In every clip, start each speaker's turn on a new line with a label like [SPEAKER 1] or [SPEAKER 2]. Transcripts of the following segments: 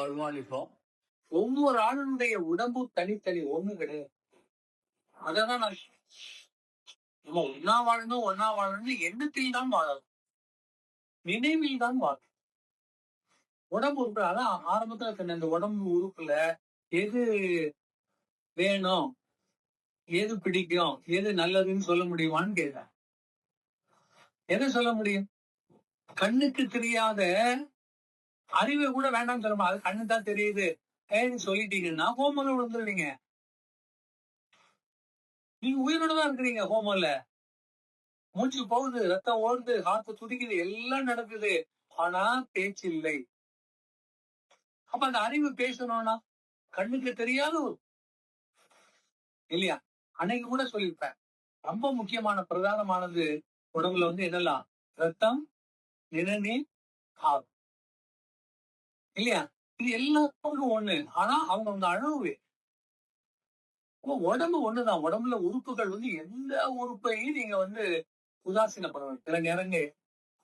[SPEAKER 1] வருமானிப்போம். ஒவ்வொரு ஆளுடைய உடம்பு தனித்தனி ஒண்ணு கிடையாது. அதான் நான் நம்ம ஒன்னா வாழணும் ஒன்னா வாழணும் எண்ணத்தில் தான் வாழணும். நினைவில் தான் வாழணும். உடம்பு உறுப்பு அதான் ஆரம்பத்துல சொன்ன இந்த உடம்பு உறுப்புல எது வேணும் எது பிடிக்கும் எது நல்லதுன்னு சொல்ல முடியுமான்னு கேட்டேன். எதை சொல்ல முடியும்? கண்ணுக்கு தெரியாத அறிவை கூட வேண்டாம்னு சொல்லுமா அது கண்ணு தான் தெரியுது. ஏன்னு சொல்லிட்டீங்கன்னா ஹோமோல விழுந்துருவீங்க நீங்க உயிரோட தான் இருக்கிறீங்க ஹோமோல மூச்சு போகுது ரத்தம் ஓடுது காத்து துடிக்குது எல்லாம் நடக்குது. ஆனா பேச்சு இல்லை அப்ப அந்த அறிவு பேசணும்னா கண்ணுக்கு தெரியாது. இல்லையா? அன்னைக்கு கூட சொல்லியிருப்பேன். ரொம்ப முக்கியமான பிரதானமானது உடம்புல வந்து என்னெல்லாம்? ரத்தம் நிணநீர் காப்பு இல்லையா? இது எல்லாத்துக்கும் ஒண்ணு. ஆனா அவங்க அவங்க அளவு உடம்பு ஒண்ணுதான். உடம்புல உறுப்புகள் வந்து எந்த உறுப்பையும் நீங்க வந்து உதாசீனப்படணும். சில நேரங்கள்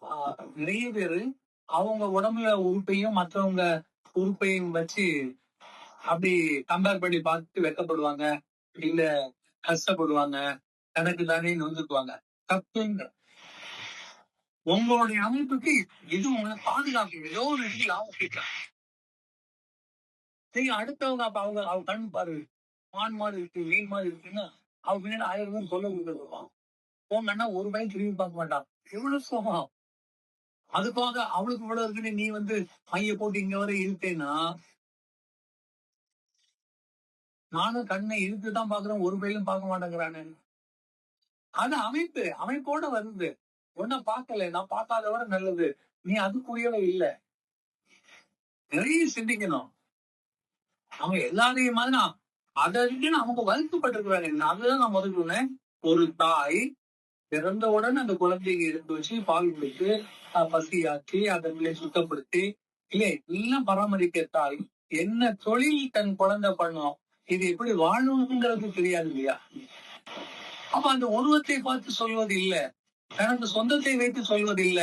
[SPEAKER 1] ஆஹ், நிறைய பேரு அவங்க உடம்புல உறுப்பையும் மற்றவங்க உறுப்பையும் வச்சு அப்படி கம்பேர் பண்ணி பார்த்து வெக்கப்படுவாங்க. இல்ல கஷ்டப்படுவாங்க. தனக்கு தானே நொந்துக்குவாங்க தப்புன்ற உங்களுடைய அமைப்புக்கு இது உங்களை பாதுகாக்கும். ஏதோ ஒரு இடத்துல ஆபத்து சரி அடுத்தவங்க அப்ப அவங்க அவங்க கண் பாரு மான் மாதிரி இருக்கு மீன் மாதிரி இருக்குன்னா அவ பின்னாடி ஆயிரம் பேர் சொல்ல கொடுத்துருப்பான் போங்கன்னா ஒரு பையன் திரும்பி பார்க்க மாட்டான். எவ்வளவு சோகம். அதுக்காக அவளுக்கு இவ்வளவு இருக்குன்னு நீ வந்து மைய போட்டு இங்க வரை இழுத்தேன்னா நானும் கண்ணை இழுத்து தான் பாக்குறேன் ஒரு பையிலும் பார்க்க மாட்டேங்கிறானு. அது அமைப்பு. அமைப்போட வருது. ஒன்னும் பார்க்கல நான் பார்க்காத விட நல்லது. நீ அதுக்குரியவை இல்ல. நிறைய சிந்திக்கணும். அவங்க எல்லாரையும் மாதிரி நான் அதை அவங்க வருத்தப்பட்டிருக்கிறாங்க அதுதான் நான் முதல் சொன்னேன். ஒரு தாய் பிறந்த உடனே அந்த குழந்தைங்க எடுத்து வச்சு பால் குடித்து பசியாக்கி அதனை சுத்தப்படுத்தி இல்லை எல்லாம் பராமரிக்க தாய் என்ன தொழில் தன் குழந்தை பண்ணும்? இது எப்படி வாழணுங்கிறது தெரியாது இல்லையா? அப்ப அந்த உருவத்தை பார்த்து சொல்வது இல்ல. தனது சொந்தத்தை வைத்து சொல்வது இல்ல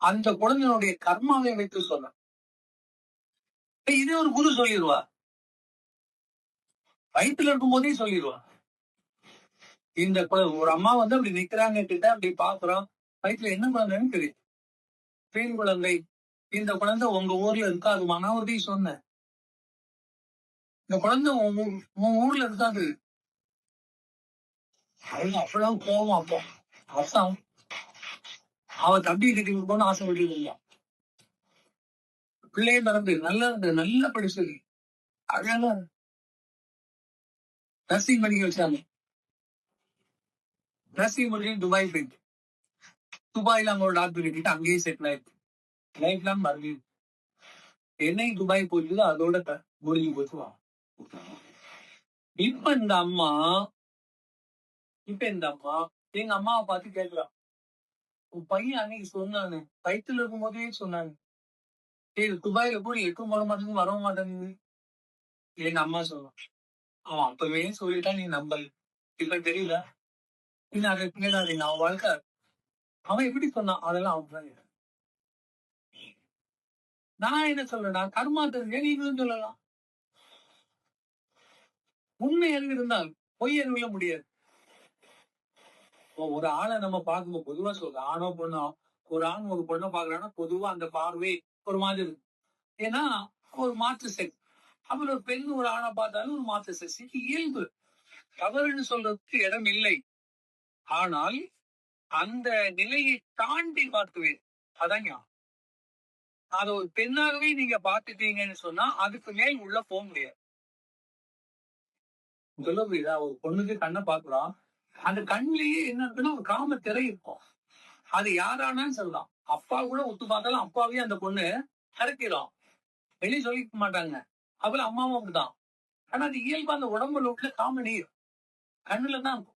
[SPEAKER 1] அந்த குழந்தையினுடைய கர்மாவை வைத்து சொல்ல இதே ஒரு குரு சொல்லிடுவா வயிற்றுல இருக்கும் போதே சொல்லிடுவா இந்த ஒரு அம்மா வந்து அப்படி நிக்கிறாங்க கிட்ட அப்படி பாக்குறோம். வயிற்றுல என்ன குழந்தைன்னு தெரியும். பெண் குழந்தை. இந்த குழந்தை உங்க ஊர்ல இருக்கா அது சொன்னேன் இந்த குழந்தை உன் உன் ஊர்ல இருக்காது. அவ்வளவு கோபம் அப்போ. அசம் அவ தம்பி கிட்ட போன ஆசைப்பட்டு இருந்தா பிள்ளைய பிறந்து நல்லா நல்ல நல்லா படிச்சது அழகா. நர்சிங் படிக்க வச்சாங்க. நர்சிங் படிக்க துபாய் போயிட்டு. துபாயில அவங்க ஒரு டாக்டர் கட்டிட்டு அங்கேயே செட்டில் ஆயிடுச்சு. லைஃப் லாங் மறந்து. என்னைக்கு துபாய் போச்சுதோ அதோட முடிஞ்சு போச்சுவா இப்ப இந்த அம்மா இப்ப இந்த அம்மா எங்க அம்மாவை பார்த்து கேட்கலாம் உன் பையன் அன்னைக்கு சொன்னானு. வயிற்றுல இருக்கும் போதே சொன்னாங்க சரி துபாயில போய் எட்டும் போட மாட்டேங்குது வரவும் மாட்டேங்குது. எங்க அம்மா சொல்லுவான் அவன் அப்பவே சொல்லிட்டான் நீ நம்பல். இப்ப தெரியல இன்னும் அதை கேளாதே நான் வாழ்க்கை. அவன் எப்படி சொன்னான்? அதெல்லாம் அவன் தான் நான் என்ன சொல்றேன்னா கர்மா தெரிஞ்ச சொல்லலாம்? உண்மை அறிவு இருந்தால் பொய் அறிவுல முடியாது. இப்போ ஒரு ஆளை நம்ம பார்க்கும்போது பொதுவா சொல்றோம் ஆணோ பொண்ணோ ஒரு ஆண் ஒரு பொண்ணை பாக்குறான்னா பொதுவா அந்த பார்வை ஒரு மாதிரி இருக்கும். ஏன்னா ஒரு மாற்று செக்ஸ் அப்புறம் ஒரு பெண் ஒரு ஆணை பார்த்தாலும் ஒரு மாற்று செக்ஸ் இது இயல்பு. தவறுன்னு சொல்றதுக்கு இடம் இல்லை. ஆனால் அந்த நிலையை தாண்டி பார்க்குவேன் அதான் ஞானம். அதை ஒரு பெண்ணாகவே நீங்க பார்த்துட்டீங்கன்னு சொன்னா அதுக்கு மேல் உள்ள போக முடியாது. சொல்ல புரியுதா? ஒரு பொண்ணுக்கு கண்ணை பாக்குறான் அந்த கண்ணிலேயே என்ன இருக்குன்னா ஒரு காம திரை இருக்கும். அது யாரானாலும் சொல்லலாம். அப்பா கூட ஒத்து பார்த்தாலும் அப்பாவே அந்த பொண்ணு கரைக்கிறோம் வெளியே சொல்லிக்க மாட்டாங்க. அப்புறம் அம்மாவும் அப்படிதான். ஆனா அது இயல்பா அந்த உடம்புல உள்ள காம நீர். கண்ணுல தான் இருக்கும்.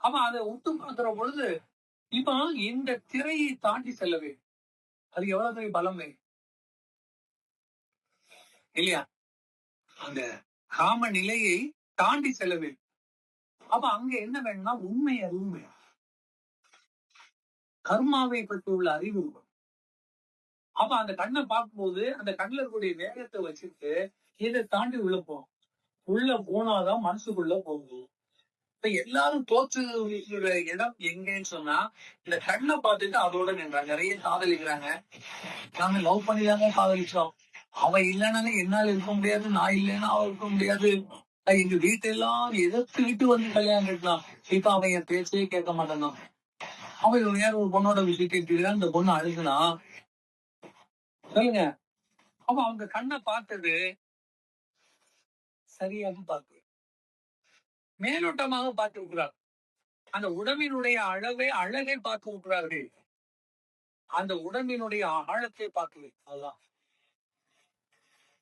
[SPEAKER 1] ஆமா அதை ஒத்து பார்க்கிற பொழுது இப்போ இந்த திரையை தாண்டி செல்லவே அது எவ்வளவு பெரிய பலமே இல்லையா? அந்த காம நிலையை தாண்டி செல்லவே அப்ப அங்க என்ன வேணும்னா உண்மை அறிவு வேணும். கர்மாவை பற்றி உள்ள அறிவு. அப்ப அந்த கண்ணை பார்க்கும்போது அந்த கண்ணுல இருக்கக்கூடிய வேகத்தை வச்சுட்டு இதை தாண்டி உள்ள போகும் உள்ள போனாதான் மனசுக்குள்ள போகும் இப்ப எல்லாரும் தோற்று இடம் எங்கன்னு சொன்னா இந்த கண்ணை பார்த்துட்டு அதோட நின்றாங்க. நிறைய காதலிக்கிறாங்க. நாங்க லவ் பண்ணிதாங்க காதலிச்சோம் அவ இல்லைனாலே என்னால இருக்க முடியாது நான் இல்லைன்னா அவ இருக்க முடியாது. எங்க வீட்டெல்லாம் எதிர்த்துக்கிட்டு வந்து கல்யாணம் கட்டலாம் இப்ப அவன் என் பேச்சே கேட்க மாட்டான் அவன் ஒரு நேரம் ஒரு பொண்ணோட விஷயம் கேட்டு இந்த பொண்ணு அழுதுனா சொல்லுங்க. அப்ப அவங்க கண்ணை பார்த்தது சரியாக பார்க்கு மேலோட்டமாக பார்த்து விடுறார் அந்த உடம்பினுடைய அளவை அழகை பார்த்து விட்டுறார்கள் அந்த உடம்பினுடைய ஆழத்தை பார்க்கல. அதுதான்.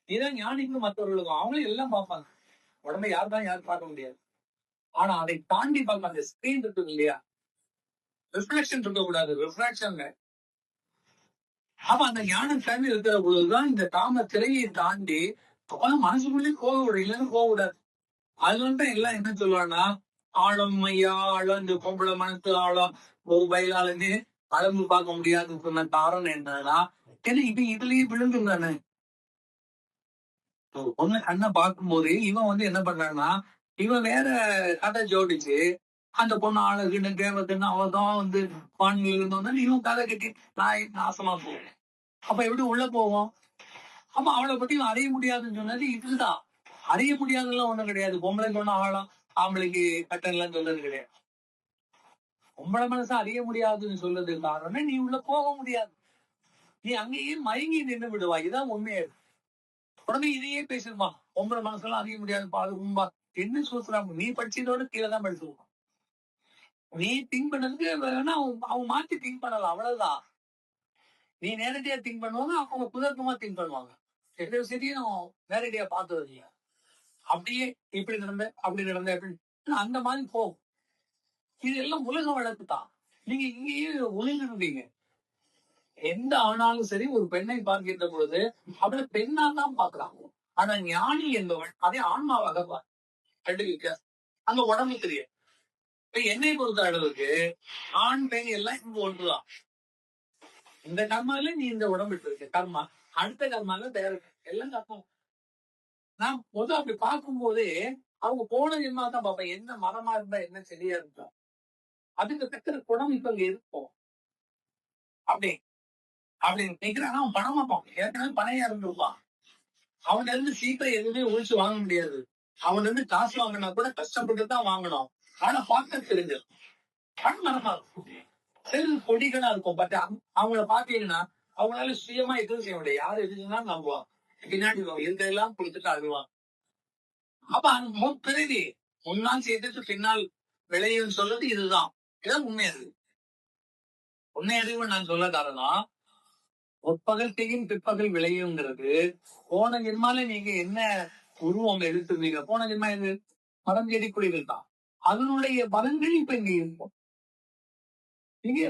[SPEAKER 1] இதான் ஞானிக்கும் மற்றவர்களுக்கும். அவங்களும் எல்லாம் பார்ப்பாங்க. உடம்பை யார் தான் யாரும் பார்க்க முடியாது. ஆனா அதை தாண்டி பார்க்க அந்த ஸ்கிரீன் இருக்கு இல்லையா? ரிஃப்ராக்ஷன் இருக்க கூடாது ரிஃப்ராக்ஷன் அப்ப அந்த ஞான தண்ணி இருக்கிற பொழுதுதான் இந்த காம திரையை தாண்டி அவன் மனசுக்குள்ளே கோவ விடும் இல்லைன்னு கோவ விடாது. அதுல தான் எல்லாம் என்ன சொல்லுவாங்கன்னா ஆழம் ஐயா ஆழம் இந்த பொம்பளை மனசு ஆழம் மொபைல் ஆளுன்னு அளவு பார்க்க முடியாதுன்னு சொன்ன காரணம் என்னன்னா ஏன்னா இப்ப இதுலயே விழுங்கும் தானே ஒண்ணு கண்ணை பார்க்கும்போது இவன் வந்து என்ன பண்றான்னா இவன் வேற கதை ஜோடிச்சு அந்த பொண்ணு ஆளுக்குன்னு தேவத்துன்னு அவன் தான் வந்து பான்கள் இருந்தோம்னா இவன் கதை கட்டி நான் நாசமா போவேன் அப்ப எப்படி உள்ள போவோம்? அப்ப அவளை பத்தி அறிய முடியாதுன்னு சொன்னது இதுதான். அறிய முடியாதுலாம் ஒண்ணும் கிடையாது. பொம்பளைக்கு சொன்னா ஆகலாம். ஆம்பளைக்கு கட்டன்லாம் சொல்றது கிடையாது. பொம்பளை மனசு அறிய முடியாதுன்னு சொல்றது காரணம் நீ உள்ள போக முடியாது. நீ அங்கேயே மயங்கி நின்று விடுவா இதுதான் உண்மையே. உடனே இதையே பேசிருமா பொம்பளை மனசெல்லாம் அறிய முடியாது பாது உண்பா என்ன சொல்றாங்க நீ படிச்சதோட கீழே தான் படிச்சிருவான் நீ திங்க் பண்ணதுக்கு வேணா அவன் அவன் மாத்தி திங்க் பண்ணலாம் அவ்வளவுதான். நீ நேரடியா திங்க் பண்ணுவாங்க அவங்க குதர்க்கமா திங்க் பண்ணுவாங்க. எந்த விஷயத்தையும் நேரடியா பார்த்தது இல்லையா அப்படியே இப்படி நடந்த அப்படி நடந்த அப்படின்னு அந்த மாதிரி போகும். இது எல்லாம் உலக வழக்கு தான். நீங்க இங்கேயே ஒளிஞ்சிருந்தீங்க எந்த ஆணாலும் சரி ஒரு பெண்ணை பார்க்கின்ற பொழுது அவளை பெண்ணால் தான் பாக்குறாங்க ஆனா ஞானி என்பவன் அதே ஆன்மாவாக பார் அங்க உடம்பு தெரியும். இப்ப என்னை பொறுத்த அளவுக்கு ஆண் பெண் எல்லாம் இங்க ஒன்றுதான். இந்த கர்மால நீ இந்த உடம்பு இருக்க கர்மா அடுத்த கர்மால வேற எல்லாம் கர்மம் நான் பொது அப்படி பார்க்கும் போதே அவங்க போன ஜென்மா தான் பார்ப்பேன். என்ன மரமா இருந்தா என்ன செடியா இருந்தா. அதுக்கு தக்கிற குணம் இப்ப இங்க இருக்கும். அப்படி அப்படி நினைக்கிறான் அவன் பணமா பார்ப்பான். ஏற்கனவே பணையா இறந்துருப்பான். அவன்கிட்ட இருந்து சீக்கிரம் எதுவுமே ஒழிச்சு வாங்க முடியாது. அவன்கிட்ட இருந்து காசு வாங்கினா கூட கஷ்டப்பட்டு தான் வாங்கணும். ஆனா பார்க்க தெரிஞ்சு பணம் மரமா இருக்கும். செல் கொடிகளா இருக்கும். பட் அவங்கள பாத்தீங்கன்னா அவங்களால சுயமா எதுவும் செய்ய முடியாது. யாரு எதுனா நம்புவான். பின்னாடி இருந்தெல்லாம் கொடுத்துட்டு அழுவான். அப்ப அந்த முன் பிறவி முன்னால் செய்தது பின்னால் விளையும் சொல்றது இதுதான். இதுதான் உண்மை அது. உண்மை அறிவு நான் சொல்ல காரணம் ஒற்பகல் செய்யும் பிற்பகல் விளையுங்கிறது. போன ஜென்மால நீங்க என்ன உருவம் எடுத்திருந்தீங்க? போன ஜென்மா இது மரம் செடி குழிகள் தான். அதனுடைய பலன்கள் இப்ப இங்க இருக்கும் இங்க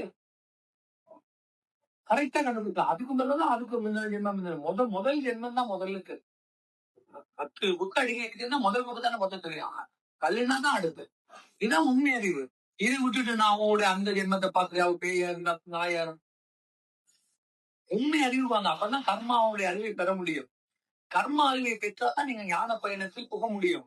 [SPEAKER 1] கரெக்டா கண்டுபிடிச்சா அதுக்கு முதல்ல அதுக்கு முன்னாடி ஜென்மம் இருந்தது. முதல் முதல் ஜென்மம் தான் முதலுக்கு. பத்து புக் அடிக்கிறதுன்னா முதல் புக்கு தானே மொத்தம் தெரியும். கல்லுனா தான் அடுத்து. இதுதான் உண்மை அறிவு. இதை விட்டுட்டு நான் அவங்களுடைய அந்த ஜென்மத்தை பார்த்து அவ பேயா இருந்தா நாயா இருந்தா உண்மை அறிவு வாங்க அப்பதான் கர்மாவுடைய அறிவை பெற முடியும். கர்மா அறிவை பெற்றாதான் நீங்க ஞான பயணத்தில் புக முடியும்.